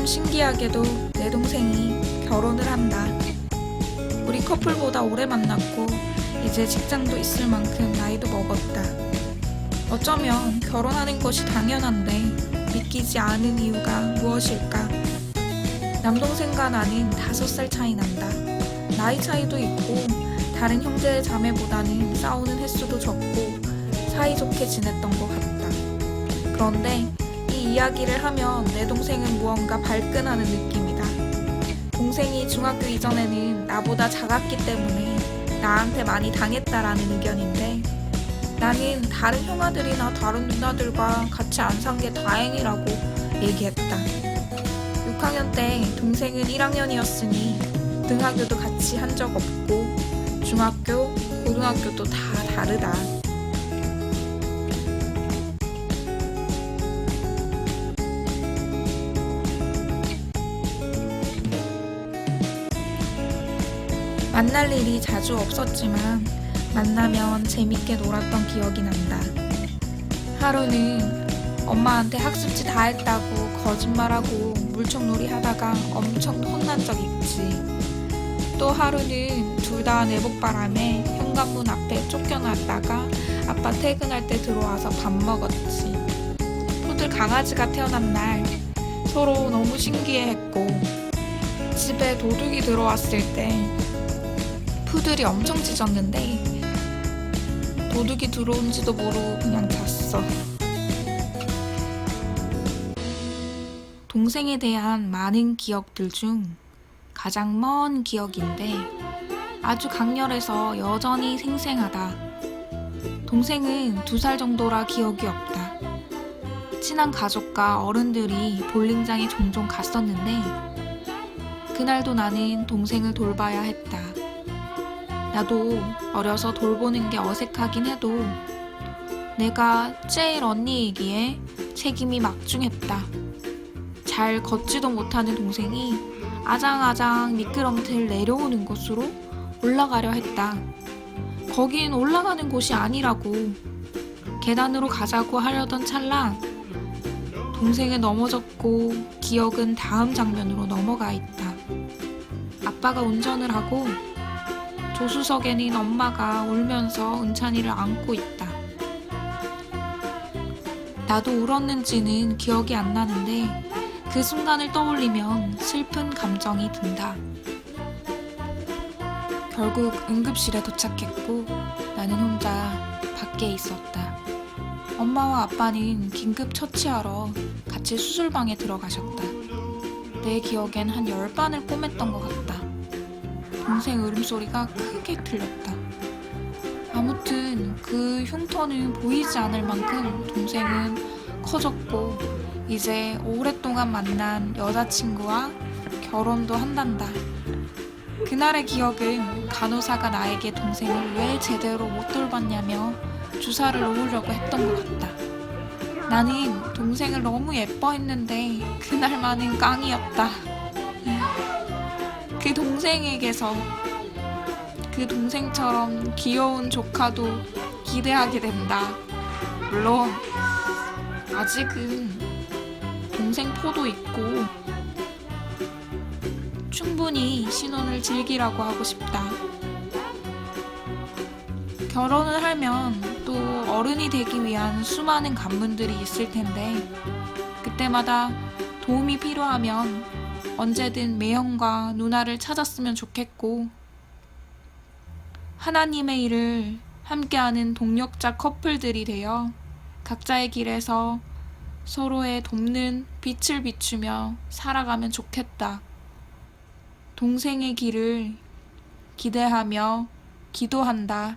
참 신기하게도 내 동생이 결혼을 한다. 우리 커플보다 오래 만났고 이제 직장도 있을 만큼 나이도 먹었다. 어쩌면 결혼하는 것이 당연한데 믿기지 않은 이유가 무엇일까? 남동생과 나는 다섯 살 차이 난다. 나이 차이도 있고 다른 형제 자매보다는 싸우는 횟수도 적고 사이좋게 지냈던 것 같다. 그런데 이 이야기를 하면 내 동생은 무언가 발끈하는 느낌이다. 동생이 중학교 이전에는 나보다 작았기 때문에 나한테 많이 당했다라는 의견인데 나는 다른 형아들이나 다른 누나들과 같이 안 산 게 다행이라고 얘기했다. 6학년 때 동생은 1학년이었으니 등하교도 같이 한 적 없고 중학교, 고등학교도 다 다르다. 만날 일이 자주 없었지만 만나면 재밌게 놀았던 기억이 난다. 하루는 엄마한테 학습지 다 했다고 거짓말하고 물총놀이 하다가 엄청 혼난 적 있지. 또 하루는 둘 다 내복바람에 현관문 앞에 쫓겨났다가 아빠 퇴근할 때 들어와서 밥 먹었지. 푸들 강아지가 태어난 날 서로 너무 신기해했고 집에 도둑이 들어왔을 때 푸들이 엄청 짖었는데 도둑이 들어온지도 모르고 그냥 잤어. 동생에 대한 많은 기억들 중 가장 먼 기억인데 아주 강렬해서 여전히 생생하다. 동생은 두 살 정도라 기억이 없다. 친한 가족과 어른들이 볼링장에 종종 갔었는데 그날도 나는 동생을 돌봐야 했다. 나도 어려서 돌보는 게 어색하긴 해도 내가 제일 언니이기에 책임이 막중했다. 잘 걷지도 못하는 동생이 아장아장 미끄럼틀 내려오는 곳으로 올라가려 했다. 거긴 올라가는 곳이 아니라고. 계단으로 가자고 하려던 찰나 동생은 넘어졌고 기억은 다음 장면으로 넘어가 있다. 아빠가 운전을 하고 조수석에는 엄마가 울면서 은찬이를 안고 있다. 나도 울었는지는 기억이 안 나는데 그 순간을 떠올리면 슬픈 감정이 든다. 결국 응급실에 도착했고 나는 혼자 밖에 있었다. 엄마와 아빠는 긴급 처치하러 같이 수술방에 들어가셨다. 내 기억엔 한 열 반을 꼬맸던 것 같다. 동생 울음소리가 크게 들렸다. 아무튼 그 흉터는 보이지 않을 만큼 동생은 커졌고 이제 오랫동안 만난 여자친구와 결혼도 한단다. 그날의 기억은 간호사가 나에게 동생을 왜 제대로 못 돌봤냐며 주사를 놓으려고 했던 것 같다. 나는 동생을 너무 예뻐했는데 그날만은 깡이었다. 그 동생에게서 그 동생처럼 귀여운 조카도 기대하게 된다. 물론 아직은 동생 포도 있고 충분히 신혼을 즐기라고 하고 싶다. 결혼을 하면 또 어른이 되기 위한 수많은 관문들이 있을 텐데 그때마다 도움이 필요하면 언제든 매형과 누나를 찾았으면 좋겠고 하나님의 일을 함께하는 동력자 커플들이 되어 각자의 길에서 서로의 돕는 빛을 비추며 살아가면 좋겠다. 동생의 길을 기대하며 기도한다.